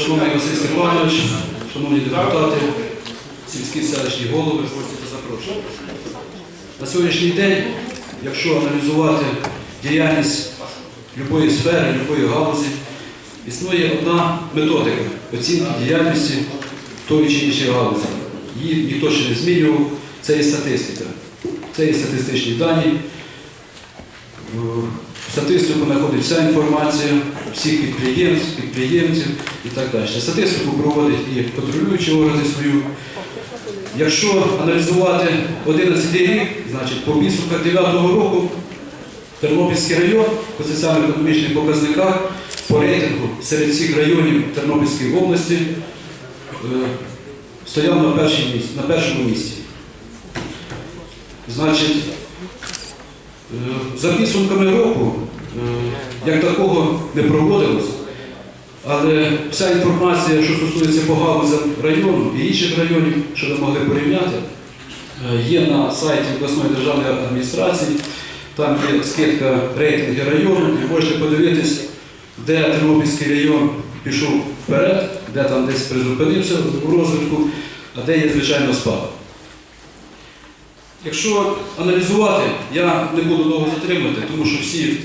Шановний Василь Степанович, шановні депутати, сільські селищні голови, гості та запрошені. На сьогоднішній день, якщо аналізувати діяльність будь-якої сфери, будь-якої галузі, існує одна методика оцінки діяльності тої чи іншої галузі. Її ніхто ще не змінював, це є статистика. Це є статистичні дані. Статистику знаходить вся інформація всіх підприємств, підприємців і так далі. Статистику проводять і контролюючі органи свою. Якщо аналізувати 11 рік, значить по підсумках 9 року Тернопільський район по соціально-економічних показниках по рейтингу серед всіх районів Тернопільської області е, стояв на, першому місці. Значить, За підсумками року, е, як такого не проводилось, але вся інформація, що стосується по галузям району і інших районів, що ви могли порівняти, е, є на сайті обласної державної адміністрації, там є скидка рейтинги району, і можете подивитись, де Тернопільський район пішов вперед, де там десь призупинився в розвитку, а де є, звичайно, спад. Якщо аналізувати, я не буду довго затримувати, тому що всі е,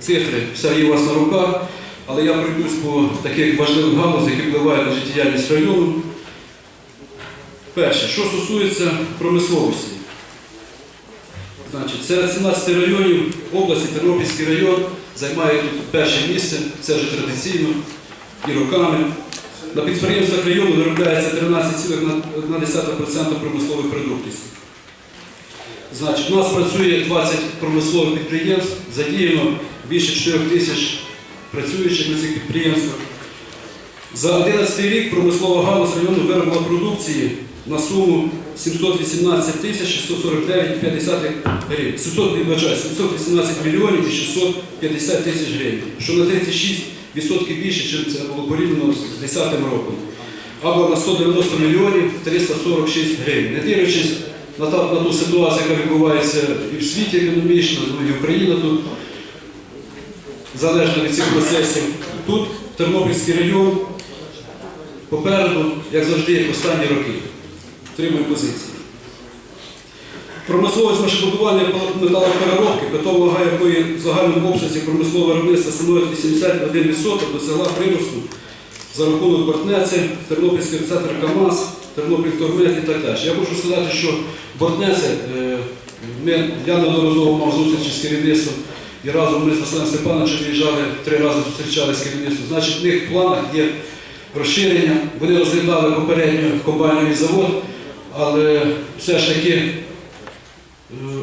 цифри, все є у вас на руках, але я пройдусь по таких важливих галузях, які впливають на життєдіяльність району. Перше, що стосується промисловості. Значить, серед 17 районів області Тернопільський район займає тут перше місце, це вже традиційно і роками. На підприємствах району виробляється 13,1% промислових продуктів. Значить, у нас працює 20 промислових підприємств, задіяно більше 4 тисяч працюючих на цих підприємствах. За 11 рік промислова галузь району виробила продукції на суму 718 тисяч 649,5 гривень. 718 мільйонів і 650 тисяч гривень, що на 36% більше, ніж це було порівняно з 2010 роком. Або на 190 мільйонів 346 гривень. Не дивлячись на, та, на ту ситуацію, яка відбувається і в світі економічно, і Україна тут, залежно від цих процесів. Тут Тернопільський район попереду, як завжди, як останні роки. Тримує позиції. Промисловість машинобудування металопереробки, питова вага якої в загальному обсязі промислового виробництва становить 81%, досягла приросту за рахунок Бортнеці, Тернопільський центр КАМАЗ, Тернопіль Тормет і так далі. Я хочу сказати, що Бортнеце, е, я неодноразово мав зустрічі з керівництвом і разом ми з Василем Степановичем виїжджали, три рази зустрічалися з керівництвом. Значить, в них в планах є розширення. Вони розглядали попередньо комбайновий завод, але все ж таки е,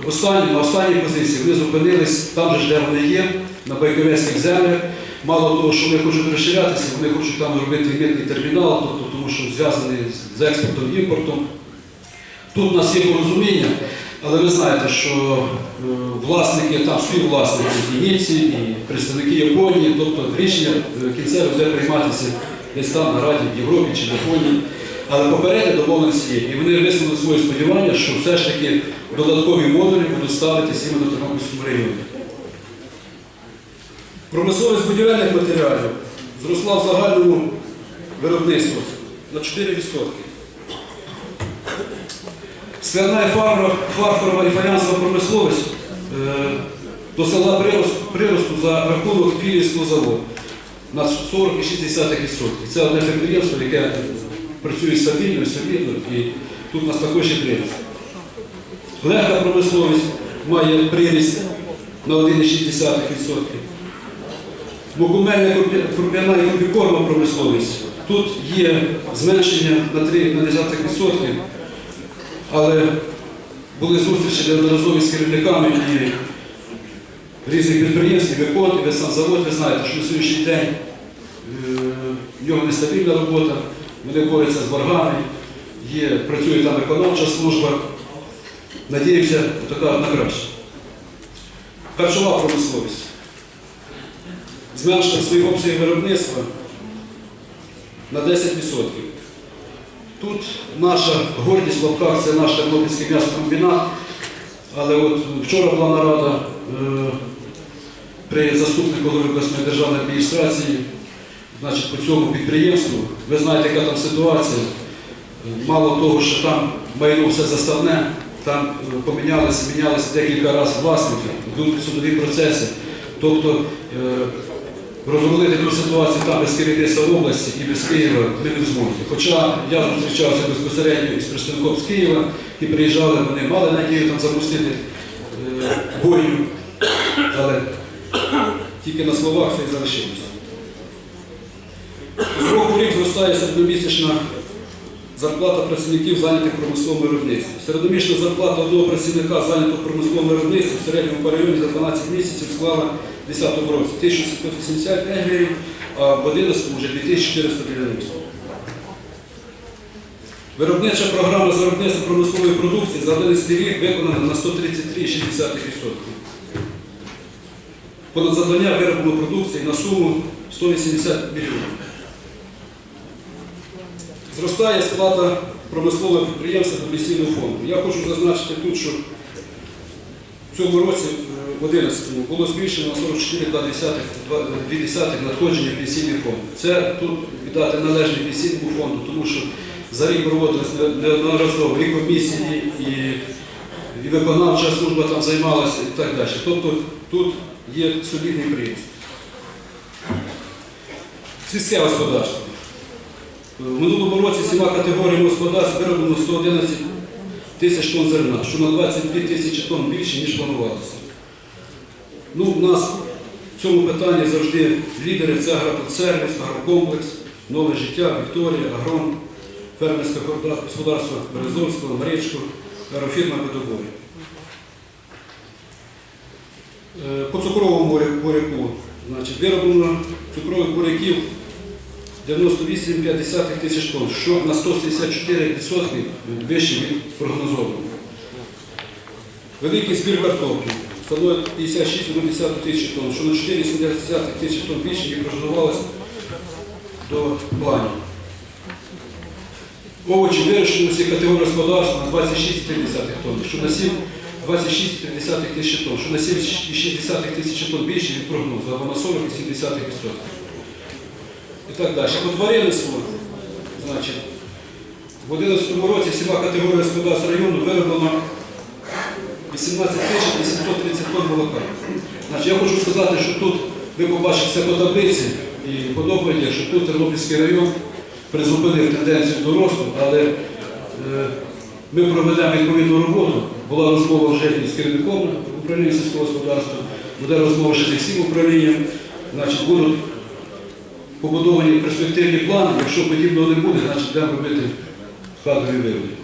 останні, на останній позиції вони зупинились там же, де вони є, на байковецьких землях. Мало того, що вони хочуть розширятися, вони хочуть там робити митний термінал, тобто, тому що зв'язаний з експортом і імпортом. Тут у нас є порозуміння, але ви знаєте, що е, власники, там співвласники і німці, і представники Японії, тобто рішення е, кінцеве буде прийматися десь там на Раді в Європі чи в Японії. Але попередня домовленість є, і вони висловили своє сподівання, що все ж таки додаткові модулі будуть ставитися саме на Тернопільському районі. Промисловість будівельних матеріалів зросла в загальному виробництву на 4%. Скляна і фарфорова, і фаянсова промисловість е, досягла приросту за рахунок філійського заводу на 40,6%. Це одне підприємство, яке працює стабільно, і солідно, і тут у нас також є прирост. Легка промисловість має приріст на 1,6%. Мукумельна круп'яна і комбікорма промисловість. Тут є зменшення на 3,1%, але були зустрічі неодноразові з керівниками і різних підприємств, і викон, і Весанзавод. Ви знаєте, що на сьогоднішній день е, в нього нестабільна робота, вони борються з боргами, є, працює там виконавча служба. Надіємося, така на краще. Харчова промисловість зменшили свої обсяги виробництва на 10%. Тут наша гордість в лапках це наш Тернопільський м'ясокомбінат, але от вчора була нарада е, при заступнику голови обласної державної адміністрації значить, по цьому підприємству. Ви знаєте, яка там ситуація. Мало того, що там майно все заставне, там е, помінялися, мінялися декілька разів власники, йдуть судові процеси. Тобто е, розрулити ту ситуацію там без керівництва області і без Києва ми не зможемо. Хоча я зустрічався безпосередньо із представником з Києва, які приїжджали, вони мали надію там запустити е, бойню, але тільки на словах все і залишилося. З року рік зростає середньомісячна зарплата працівників, зайнятих в промисловому виробництві. Середньомісячна зарплата одного працівника, зайнятого в промисловому виробництві, в середньому по районі за 12 місяців склала 2010 році 1785 гривень, а в 2011 вже 2490. Виробнича програма з виробництва промислової продукції за 11 рік виконана на 133,6%. Понад завдання вироблено продукції на суму 180 мільйонів. Зростає сплата промислового підприємства до пенсійного фонду. Я хочу зазначити тут, що в цьому році, в 2011 було збільшено на 44,2 надходження в пенсійний фонд. Це тут віддати належне пенсійному фонду, тому що за рік проводились неодноразово і комісії, і, і виконавча служба там займалася і так далі. Тобто тут є солідний приїзд. Сільське господарство. В минулому році всіма категоріями господарств вироблено 111 тисяч тонн зерна, що на 22 тисячі тонн більше, ніж планувалося. Ну, у нас в цьому питанні завжди лідери це агропродсервіс, агрокомплекс, нове життя, Вікторія, Агрон, фермерське господарство Березовського, Марічко, аерофірма Медобой. Е, По цукровому буряку, значить, вироблено цукрових буряків 98,5 тисяч тонн, що на 164% вище від прогнозованого. Великий збір картоплі становить 56,1 тисячі тонн, що на 4,7 тисяч тонн більше, ніж прогнозувалося до планів. Овочі вирощені у всіх категорій господарства на 26,3 тонн, що на 7 26,3 тисячі тонн, що на 7,6 тисячі тонн більше від прогнозу, або на 40,7%. І так далі. По тваринництву, значить, в 2011 році всіма категоріями господарств району вироблено 18 тисяч 830 тонн молока. Значить, я хочу сказати, що тут ви побачите це по таблиці і по доповіді, що тут Тернопільський район призупинив тенденцію до росту, але е, ми проведемо відповідну роботу. Була розмова вже із керівником управління сільського господарства, буде розмова ще зі всім управлінням. Значить, будуть побудовані перспективні плани. Якщо подібного не буде, значить будемо робити кадрові виводи.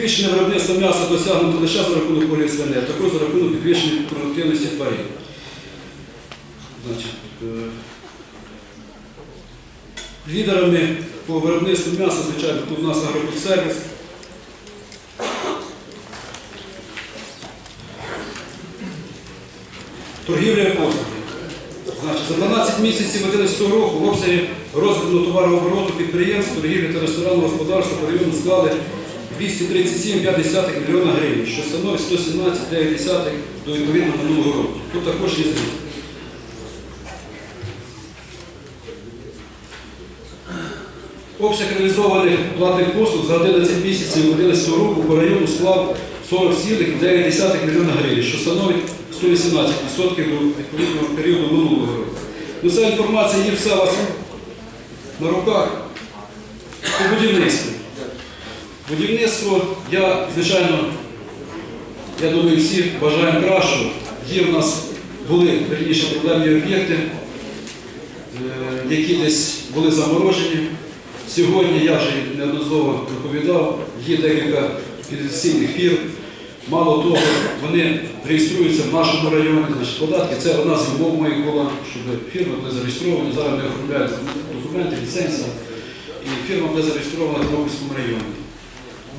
Збільшення виробництва м'яса досягнуто лише за рахунок полів свиней, а також за рахунок підвищення продуктивності тварин. Значить, е, лідерами по виробництву м'яса, звичайно, тут у нас агропродсервіс. Торгівля і послуги. Значить, за 12 місяців 2011 року в обсязі розвитку товарообороту підприємств, торгівлі та ресторанного господарства по району склали 237,5 мільйона гривень, що становить 117,9 до відповідного минулого року. Тут також є зміни. Обсяг реалізованих платних послуг за 11 місяців 2011 року по району склав 40,9 мільйона гривень, що становить 118% до відповідного періоду минулого року. Ну, ця інформація є вся у вас на руках по будівництву. Будівництво, я, звичайно, я думаю, всі бажаємо кращого. Є в нас були верніше проблемні об'єкти, е, які десь були заморожені. Сьогодні я вже неодноразово доповідав, є декілька інвестиційних фірм. Мало того, вони реєструються в нашому районі, значить податки. Це одна з умов моїх була, щоб фірми були зареєстровані. Зараз ми оформляємо документи, ліцензія, і фірма буде зареєстрована в Тернопільському районі.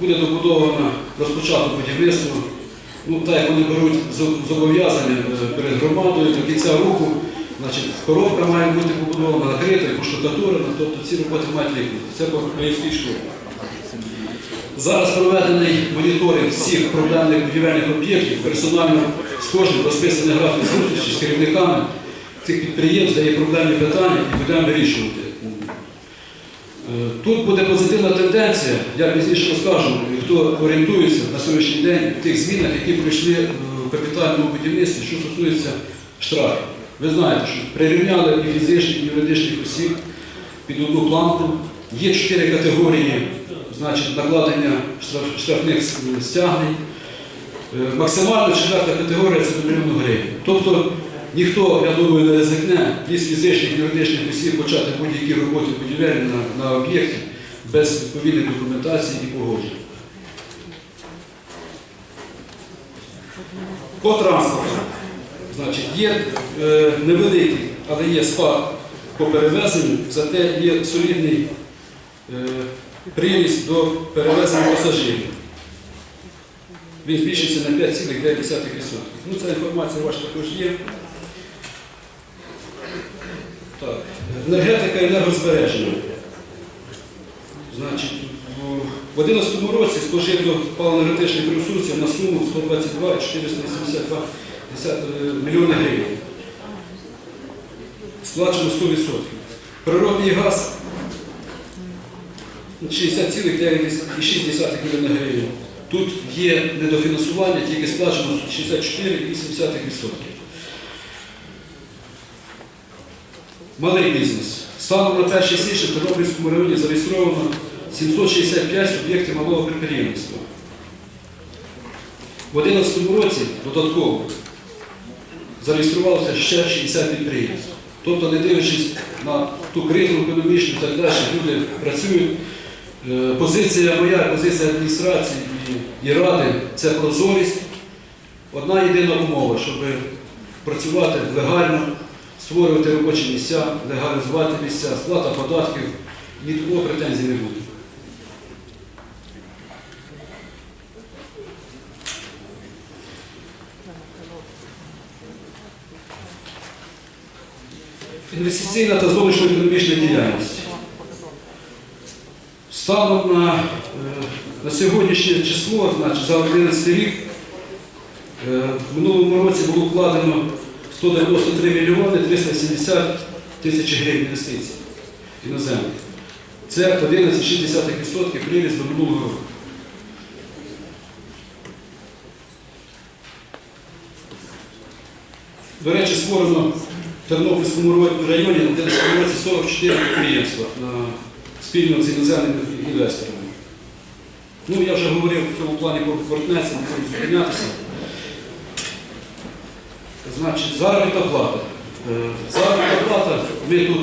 Буде добудовано, розпочато будівництво. Ну, так як вони беруть зобов'язання е, перед громадою до кінця року, значить, коробка має бути побудована, накрита поштукатурена, тобто ці роботи мають виконати. Це по українській школі. Зараз проведений моніторинг всіх проблемних будівельних об'єктів, персонально з кожним розписаний графік зустрічі з керівниками. цих підприємств, де є проблемні питання, і будемо вирішувати. Е, Тут буде позитивна тенденція, я пізніше розкажу, хто орієнтується на сьогоднішній день в тих змінах, які пройшли е, в капітальному будівництві, що стосується штрафів. Ви знаєте, що прирівняли і фізичних, і юридичних осіб під одну планку. Є чотири категорії значить, накладення штраф- штрафних стягнень. Е, Максимально четверта категорія це до мільйону гривень. Тобто ніхто, я думаю, не ризикне із фізичних юридичних осіб почати будь-які роботи будівельні на, на об'єкті без відповідної документації і погоджень. По транспорту. Значить, є е, невеликий, але є спад по перевезенню, зате є солідний е, приріст до перевезення пасажирів. Він збільшився на 5,9%. Ну, ця інформація ваша також є. Так. Енергетика і енергозбереження. Значить, в 2011 році спожито паливно-енергетичних ресурсів на суму 122 482 мільйони гривень. Сплачено 100%. Природний газ 60,6 мільйона гривень. Тут є недофінансування, тільки сплачено 64,8%. Малий бізнес. Станом на 1 січня в Тернопільському районі зареєстровано 765 суб'єктів малого підприємництва. В 2011 році додатково зареєструвалося ще 60 підприємств. Тобто, не дивлячись на ту кризу економічну і так далі, люди працюють. Е, Позиція моя, позиція адміністрації і ради це прозорість. Одна єдина умова, щоб працювати легально, створювати робочі місця, легалізувати місця, сплата податків, ні до кого претензій не буде. Інвестиційна та зовнішньоекономічна діяльність. Станом на, е, на сьогоднішнє число, значить, за 11 рік, е, в минулому році було вкладено 193 мільйони 370 тисяч гривень інвестицій іноземних. Це 11,6% приріст до минулого року. До речі, створено в Тернопільському районі 2011 році 44 підприємства спільно з іноземними інвесторами. Ну, я вже говорив в цьому плані про партнерство, не буду зупинятися. Значить, заробітна плата. Е, Заробітна плата, ми тут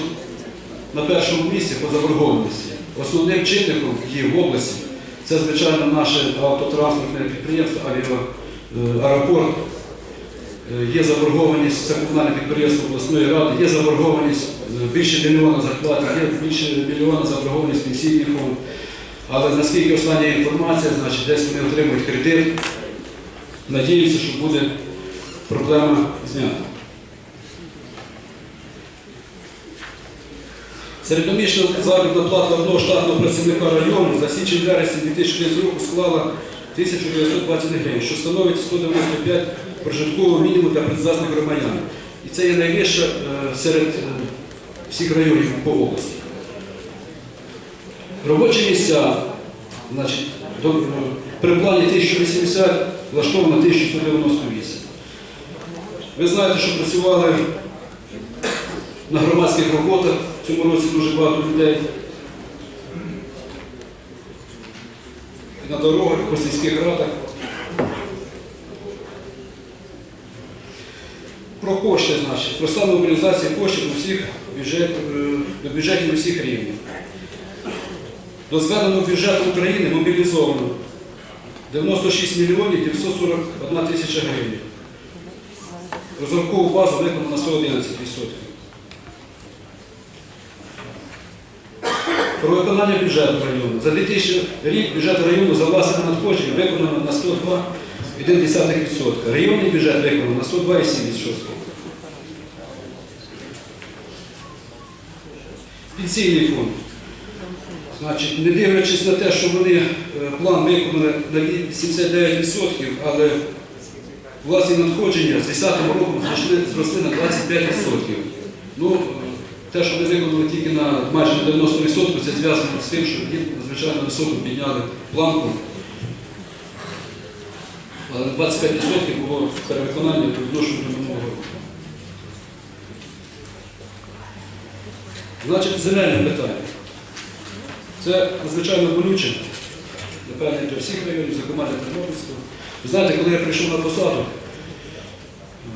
на першому місці по заборгованості. Основним чинником її в області це, звичайно, наше автотранспортне підприємство, е, аеропорт. Е, Є заборгованість, це комунальне підприємство обласної ради, є заборгованість більше мільйона зарплати, є більше мільйона заборгованість пенсійний фонд. Але наскільки остання інформація, значить десь вони отримують кредит. Надіюся, що буде проблема знята. Середньомісячна заробітна плата одного штатного працівника району за січень вересень 2014 року склала 1920 гривень, що становить 195 прожиткового мінімуму для працездатних громадян. І це є найвища е, серед е, всіх районів по області. Робочі місця, значить, е, при плані 1080 влаштовано 1198. Ви знаєте, що працювали на громадських роботах в цьому році дуже багато людей. На дорогах, по сільських радах. Про кошти, значить, про стан мобілізації коштів у всіх бюджет, е, до бюджетів усіх рівнів. До зведеного бюджету України мобілізовано 96 мільйонів 941 тисяча гривень. Розрахункову базу виконано на 111%. Про виконання бюджету району. За 2000 рік бюджет району за власне надходження виконано на 102,1%. Районний бюджет виконано на 102,7%. Пенсійний фонд. Значить, не дивлячись на те, що вони е, план виконали на 79%, але власні надходження з 10 роком зросли, зросли на 25%. Ну, те, що ми виконали тільки на майже на 90%, це зв'язано з тим, що діти надзвичайно високо підняли планку. Але 25% було перевиконання по відношенню до минулого року. Значить, земельне питання. Це надзвичайно болюче, напевне, для всіх районів, зокрема для Тернопільського. Ви знаєте, коли я прийшов на посаду,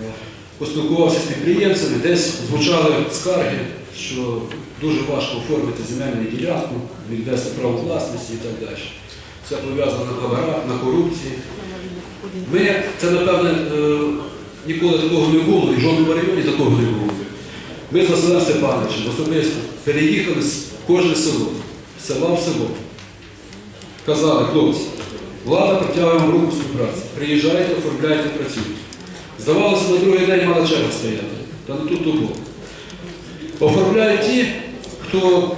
е, поспілкувався з підприємцями, десь звучали скарги, що дуже важко оформити земельну ділянку, відвести право власності і так далі. Це пов'язано на хабарах, на корупції. Ми, це, напевне, е, ніколи такого не було, і в жодному районі такого не було. Ми з Василем Степановичем особисто переїхали з кожне село, з села в село. Казали, хлопці, влада протягує руку співпраці. Приїжджайте, оформляйте, працюйте. Здавалося, на другий день мала черга стояти. Та не тут було. Оформляють ті, хто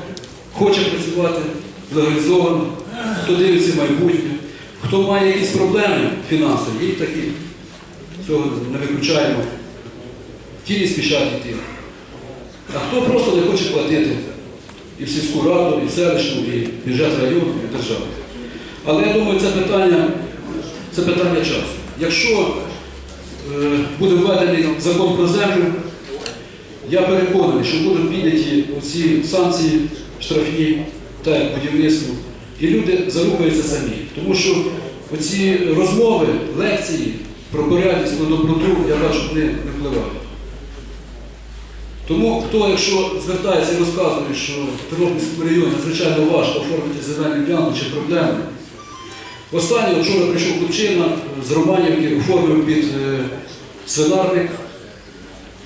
хоче працювати легалізовано, хто дивиться майбутнє, хто має якісь проблеми фінансові, і такі. Цього не виключаємо. Ті не спішать йти. А хто просто не хоче платити і в сільську раду, і в селищну, і бюджет району, і державу. Але я думаю, це питання, це питання часу. Якщо е, буде введений закон про землю, я переконаний, що будуть підняті оці санкції штрафні та будівництво, і люди зарухаються самі. Тому що оці розмови, лекції про порядність, про доброту, я бачу, вони не впливають. Тому хто, якщо звертається і розказує, що в Тернопільському районі надзвичайно важко оформити земельну ділянку чи проблеми. Останнє вчора прийшов хлопчина з Романівки, оформив під е, свинарник.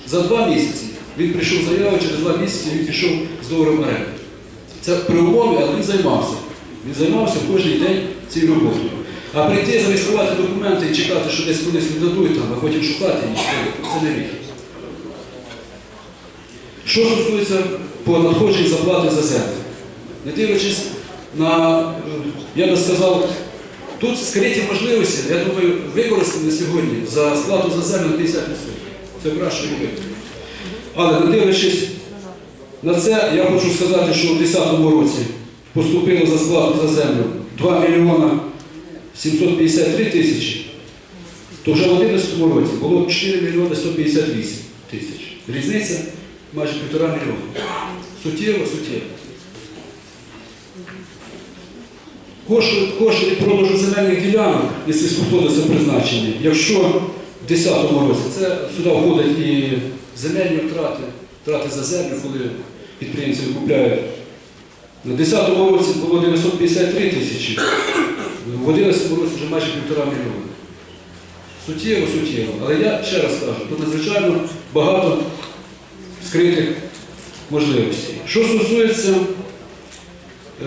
За два місяці він прийшов заяву, через два місяці він пішов з договором оренди. Це при умові, але він займався. Він займався кожен день цією роботою. А прийти, зареєструвати документи і чекати, що десь колись віддадуть, там, а потім шукати їх, це не рік. Що стосується по надходженні заплати за землю, не дивлячись на, е, я би сказав, тут скриті можливості, я думаю, використані сьогодні за сплату за землю 50%. Це краще робити. Але не дивлячись на це, я хочу сказати, що у 2010 році поступило за сплату за землю 2 мільйона 753 тисячі, то вже в 2011 році було 4 мільйони 158 тисяч. Різниця майже півтора мільйона. Суттєво, суттєво. Кошти, від продажу земельних ділянок і сільськогосподарського призначення, якщо в 2010 році це сюди входять і земельні втрати, втрати за землю, коли підприємці викупляють. На 2010 році було 953 тисячі, в 2011 році вже майже півтора мільйона. Суттєво, суттєво. Але я ще раз кажу, тут надзвичайно багато скритих можливостей. Що стосується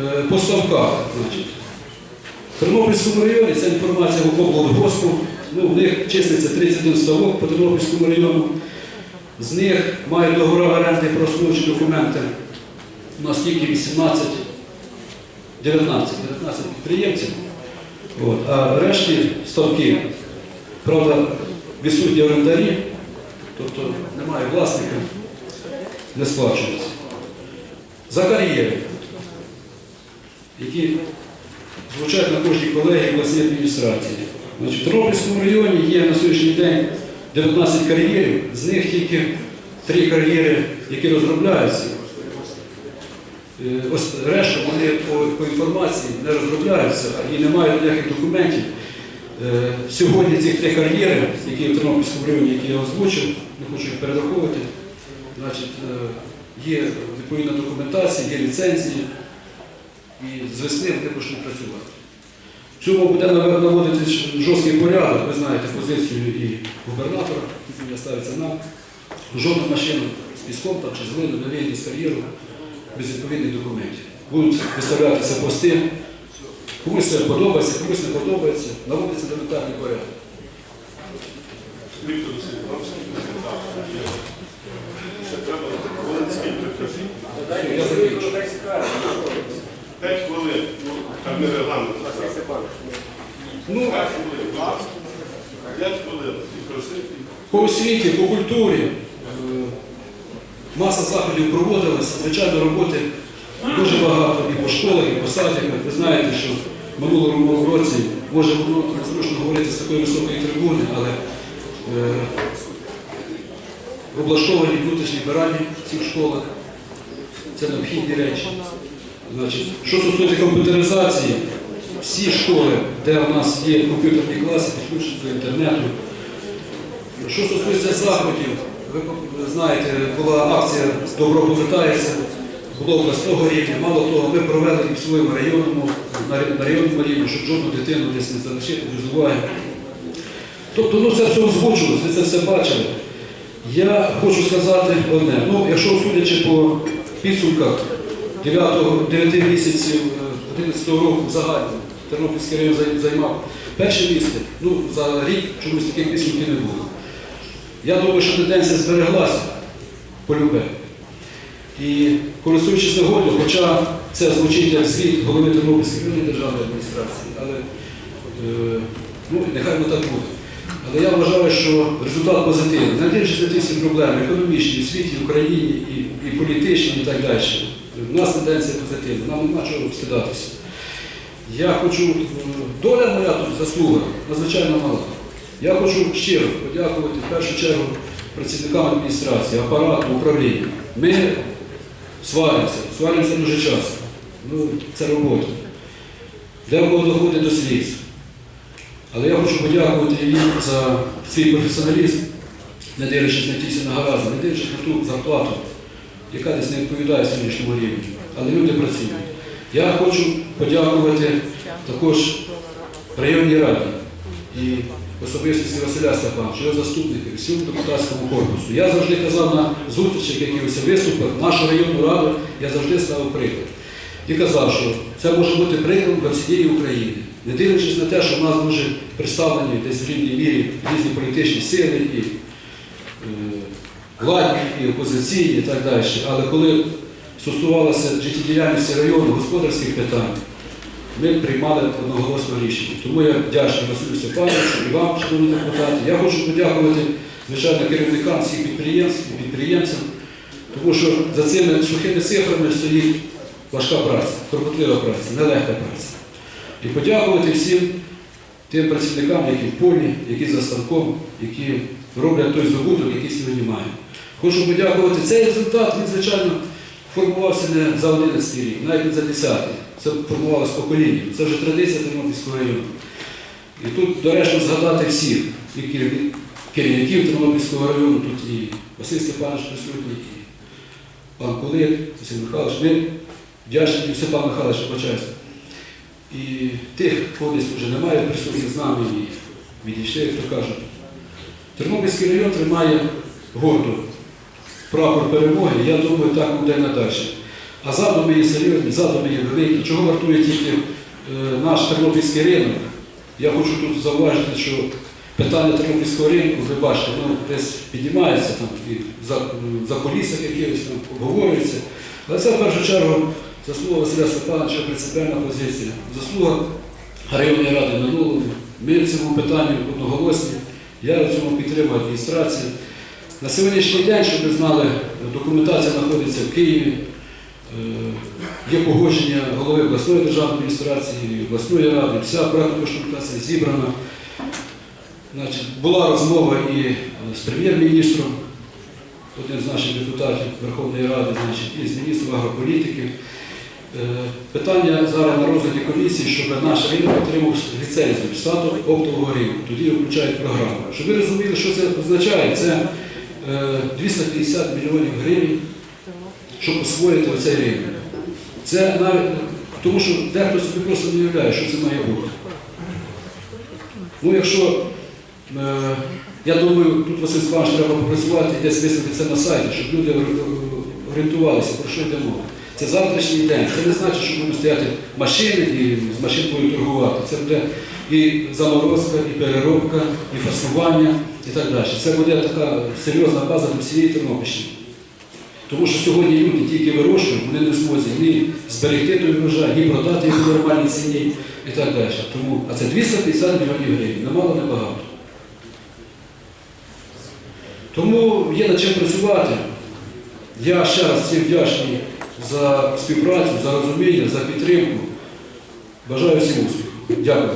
е, поставках, значить, Тернопільському районі ця інформація в облгоспу, ну, в них числиться 31 ставок по Тернопільському району. З них мають договори оренди і прослужчі документи. У нас тільки 18, 19, 19 підприємців. От. А решті ставки, правда, відсутні орендарі, тобто немає власника, не сплачується. За кар'єри, які звучать на кожній колегії обласній адміністрації. Значить, в Тернопільському районі є на сьогоднішній день 19 кар'єрів, з них тільки 3 кар'єри, які розробляються. Е, Ось решта вони по, по інформації не розробляються і не мають ніяких документів. Е, Сьогодні ці три кар'єри, які в Тернопільському районі, які я озвучив, не хочу їх перераховувати, значить, е, є відповідна документація, є ліцензії, і з весни вони почнуть працювати. В цьому буде нав- наводитись жорсткий порядок, ви знаєте позицію і губернатора, яка ставиться нам. Жодну машину з піском там, чи з глиною не вийде з кар'єру без відповідних документів. Будуть виставлятися пости. Комусь це подобається, комусь не подобається, наводиться елементарний порядок. Освіті, по культурі е, маса заходів проводилася, звичайно, роботи дуже багато і по школах, і по садиках. Ви знаєте, що в минулому році, може воно незручно говорити з такої високої трибуни, але е, облаштовані внутрішні биральні в цих школах. Це необхідні речі. Значить, що стосується комп'ютеризації, всі школи, де у нас є комп'ютерні класи, підключені до інтернету. Що стосується заходів, ви знаєте, була акція Добро повертається, було обласного рівня. Мало того, ми провели і в своєму районному, на районному рівні, щоб жодну дитину десь не залишити без уваги. Тобто, ну це все озвучувалось, ви це все бачили. Я хочу сказати одне. Ну, якщо судячи по підсумках 9, 9 місяців е, 11 року загально Тернопільський район займав перше місце, ну за рік чомусь таких підсумків не було. Я думаю, що тенденція збереглася полюбе. І користуючись нагодою, хоча це звучить як звіт голови Тернопільської районної державної адміністрації, але е, ну, нехай воно так буде. Але я вважаю, що результат позитивний. Дивлячись на ті всі проблеми, економічні, в світі, в Україні, і, і політичні, і так далі. У нас тенденція позитивна, нам нема чого встидатися. Я хочу, е, доля моя тут заслуга надзвичайно мала. Я хочу щиро подякувати в першу чергу працівникам адміністрації, апарату, управління. Ми сваримося, сваримося дуже часто. Ну, це робота. Декого доходить до сліз. Але я хочу подякувати їм за свій професіоналізм, не дивлячись на ті всі не дивлячись на ту зарплату, яка десь не відповідає сьогоднішньому рівню. Але люди працюють. Я хочу подякувати також районній раді і особистості Василя Степановича, його заступники, всьому депутатському корпусу. Я завжди казав на зустрічах, якихось виступах, нашу районну раду, я завжди ставив приклад. І казав, що це може бути прикладом для всієї України. Не дивлячись на те, що в нас дуже представлені десь в рівній мірі різні політичні сили, і е, владні, і опозиційні, і так далі. Але коли стосувалося життєдіяльності району, господарських питань, ми приймали одноголосне рішення. Тому я вдячний Василю Степановичу і вам, шановні депутати. Я хочу подякувати, звичайно, керівникам всіх підприємств і підприємцям, тому що за цими сухими цифрами стоїть важка праця, турботлива праця, нелегка праця. І подякувати всім тим працівникам, які в полі, які за станком, які роблять той здобуток, який сьогодні маємо. Хочу подякувати. Цей результат, він, звичайно, формувався не за 11 рік, навіть не за 10 Це формувалося поколінням. Це вже традиція Тернопільського району. І тут доречно згадати всіх і керівників Тернопільського району, тут і Василь Степанович присутній, і пан Кулик, Василь Михайлович. Ми вдячні і Степан Михайлович почесно. І тих, десь вже немає присутніх з нами і відійшли, як то кажуть. Тернопільський район тримає гордо прапор перемоги, я думаю, так буде надалі. А задуми є серйозні, задуми є великі. Чого вартує тільки е, наш тернопільський ринок? Я хочу тут зауважити, що питання тернопільського ринку, ви бачите, воно десь піднімається там і за, за колісах якихось там обговорюється. Але це в першу чергу заслуга Василя Степановича, принципіальна позиція, заслуга районної ради минулого. Ми в цьому питанні одноголосні. Я в цьому підтримую адміністрацію. На сьогоднішній день, щоб ви знали, документація знаходиться в Києві. Е, Є погодження голови обласної державної адміністрації, обласної ради, вся проектна документація зібрана. Була розмова і е, з прем'єр-міністром, одним з наших депутатів Верховної Ради, і з міністром агрополітики. Е, Питання зараз на розгляді комісії, щоб наш ринок отримав ліцензію статус оптового ринку. Тоді включають програму. Щоб ви розуміли, що це означає, це 250 мільйонів гривень, щоб освоїти оцей ринок. Це навіть тому, що дехто собі просто не уявляє, що це має бути. Ну, якщо, е, я думаю, тут Василь Степанович треба попрацювати і десь виставити це на сайті, щоб люди орієнтувалися, про що йде мова. Це завтрашній день. Це не значить, що будуть стояти машини і з машин будуть торгувати. Це буде і заморозка, і переробка, і фасування, і так далі. Це буде така серйозна база для всієї Тернопільщини. Тому що сьогодні люди тільки вирощують, вони не зможуть ні зберегти той врожай, ні продати його в нормальній ціні і так далі. Тому, а це 250 мільйонів гривень, не мало, не багато. Тому є над чим працювати. Я ще раз всім вдячний за співпрацю, за розуміння, за підтримку. Бажаю всім успіху. Дякую.